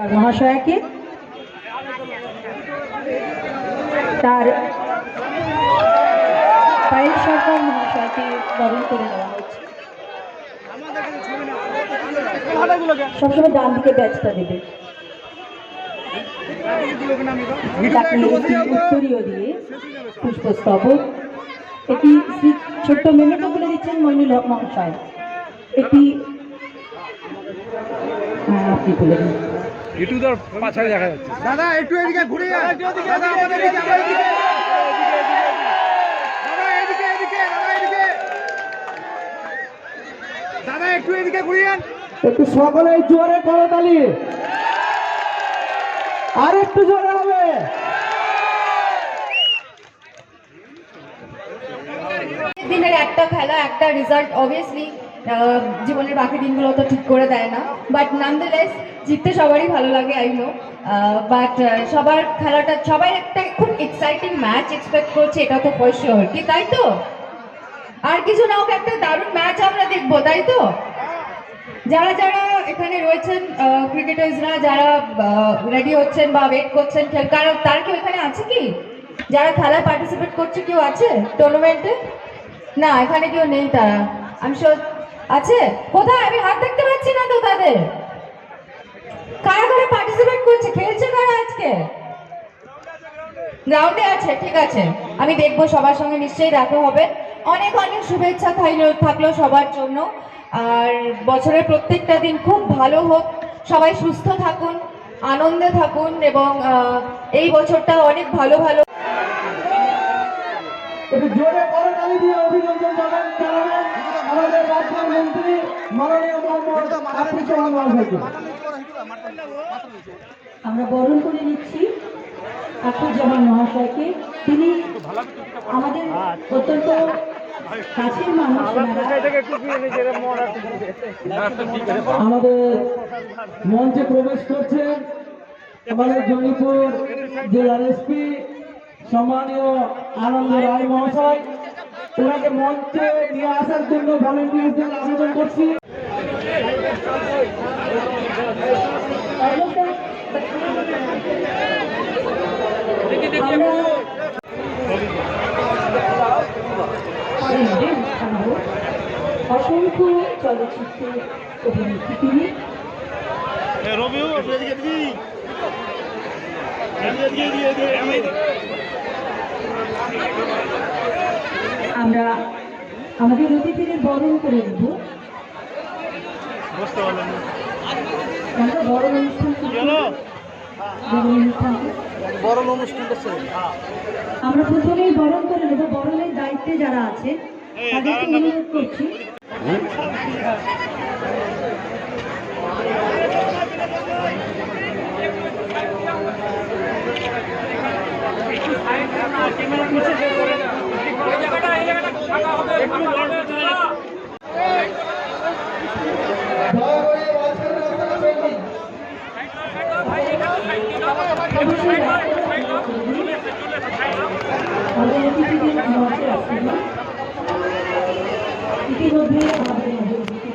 তার মহাশয়াকে। তার পায়েল সরকার মহাশয়কে বরণ করে নেওয়া সবসময় ডান দিকে ব্যাচটা দেবে। একটি উত্তরীয় দিয়ে পুষ্পস্তবক। শ্রী ছোট্ট মেমেটো দিচ্ছেন মইনুল মহাশয়। এটি হ্যাঁ, আপনি একটু পাছায় দেখা যাচ্ছে। দাদা একটু এদিকে ঘুরে দাদা আমাদের এদিকে দাদা এদিকে এদিকে দাদা এদিকে। দাদা একটু এদিকে ঘুরে যান একটু সকলে জোরে করতালি আর একটু জোরে হবে। দিনের একটা খেলা একটা রেজাল্ট অবভিয়াসলি জীবনের বাকি দিনগুলো তো ঠিক করে দেয় না। বাট নামদেলেস জিততে সবারই ভালো লাগে আই নো বাট সবার খেলাটা, সবাই একটা খুব এক্সাইটিং ম্যাচ এক্সপেক্ট করছে, এটা তো শিওর কি, তাই তো? আর কিছু না হোক একটা দারুণ ম্যাচ আমরা দেখব, তাই তো? যারা যারা এখানে রয়েছেন ক্রিকেটার্সরা যারা রেডি হচ্ছেন বা ওয়েট করছেন খেল, কারণ তার কেউ এখানে আছে কি? যারা খেলায় পার্টিসিপেট করছে, কেউ আছে টুর্নামেন্টে না, এখানে কেউ নেই তারা। আমি আছে? কোথায়? আমি হাত দেখতে পাচ্ছি না তো তাদের। কারা কারা পার্টিসিপেট করছে? খেলছে কারা আজকে? গ্রাউন্ডে আছে, ঠিক আছে। আমি দেখব, সবার সঙ্গে নিশ্চয়ই দেখা হবে। অনেক অনেক শুভেচ্ছা থাকল থাকল সবার জন্য। আর বছরের প্রত্যেকটা দিন খুব ভালো হোক। সবাই সুস্থ থাকুন, আনন্দে থাকুন এবং এই বছরটা অনেক ভালো ভালো। জোরে দিয়ে অভিনন্দন জানান জানাবেন আমাদের রাজ্যের মন্ত্রী মাননীয় মোহাম্মদ আমরা বরণ করে নিচ্ছি আখুজ্জামান মহাশয়কে। তিনি আমাদের অত্যন্ত কাছের মানুষ। আমাদের মঞ্চে প্রবেশ করছেন আমাদের জঙ্গিপুর জেলার এসপি সম্মানীয় আনন্দ রায় মহাশয়। ওনাকে মঞ্চে নিয়ে আসার জন্য ভলেন্টিয়ারদের আবেদন করছি। অসংখ্য অভিনেত্রী তিনি। আমরা আমাদের অতিথিদের বরণ করে নেব। আমরা বরণ অনুষ্ঠান শুরু করব। বরণ বড় অনুষ্ঠানটা আমরা প্রথমেই বরণ করে নেব। বরণের দায়িত্বে যারা আছেন তাদেরকে অনুরোধ করছি। ইতিমধ্যে আমাদের উপস্থিত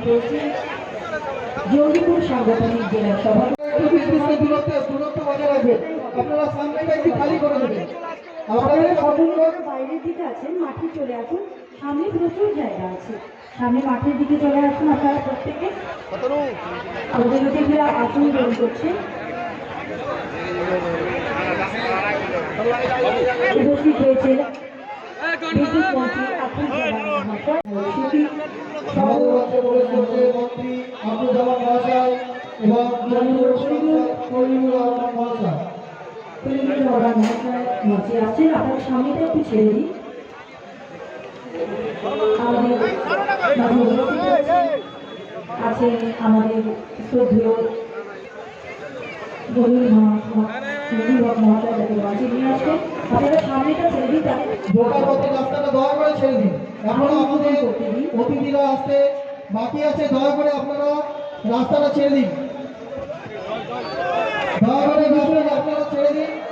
আপনারা সামনেটা একটু খালি করে দেবেন। বাইরের দিকে আছেন মাঠে চলে আসুন। সামনে প্রচুর জায়গা আছে। সামনে মাঠের দিকে চলে আসুন আপনারা প্রত্যেকে। আমাদের আসন গ্রহণ করছে। উপস্থিত হয়েছে বিদ্যুৎ মন্ত্রী আব্দুল মহাশয়। শিল্পী আমাদের মঞ্চে প্রবেশ করছে মন্ত্রী আব্দুল জামান মহাশয়। এবং মহাশয়। দিই আমাদের আপনারা রাস্তাটা দয়া করে ছেড়ে দিন আমাদের বাকি আছে দয়া করে আপনারা রাস্তাটা ছেড়ে দিন আপনারা ছেড়ে দিন